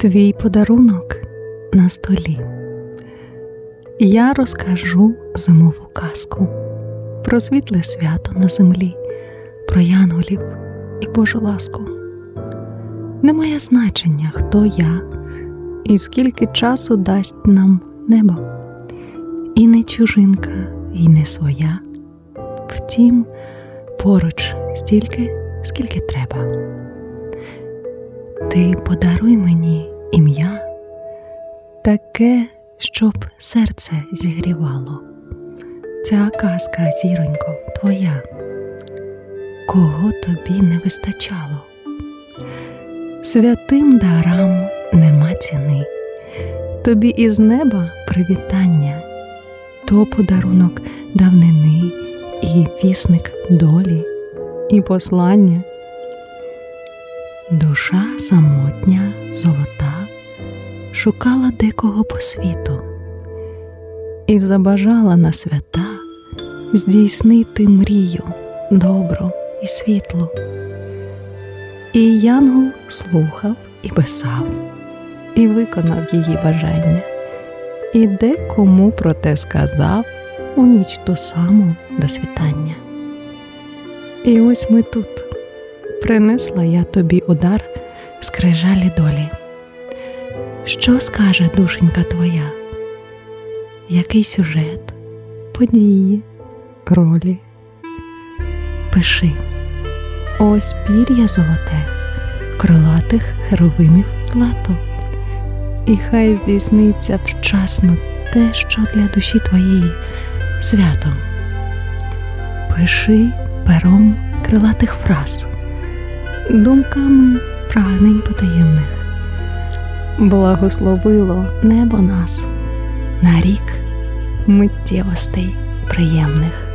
Твій подарунок на столі. Я розкажу зимову казку про світле свято на землі, про янголів і Божу ласку. Немає значення, хто я і скільки часу дасть нам небо, і не чужинка, і не своя. Втім, поруч стільки, скільки треба. Ти подаруй мені ім'я, таке, щоб серце зігрівало. Ця казка, зіронько, твоя, кого тобі не вистачало. Святим дарам нема ціни, тобі із неба привітання, то подарунок давнини і вісник долі, і послання. Душа самотня, золота, шукала декого по світу і забажала на свята здійснити мрію добру і світлу. І Янгол слухав і писав, і виконав її бажання, і декому про те сказав у ніч ту саму до світання. І ось ми тут принесла я тобі удар скрижалі долі. Що скаже душенька твоя? Який сюжет, події, ролі? Пиши, ось пір'я золоте, крилатих херовимів злато, і хай здійсниться вчасно те, що для душі твоєї свято. Пиши пером крилатих фраз думками прагнень потаємних. Благословило небо нас на рік миттєвостей приємних.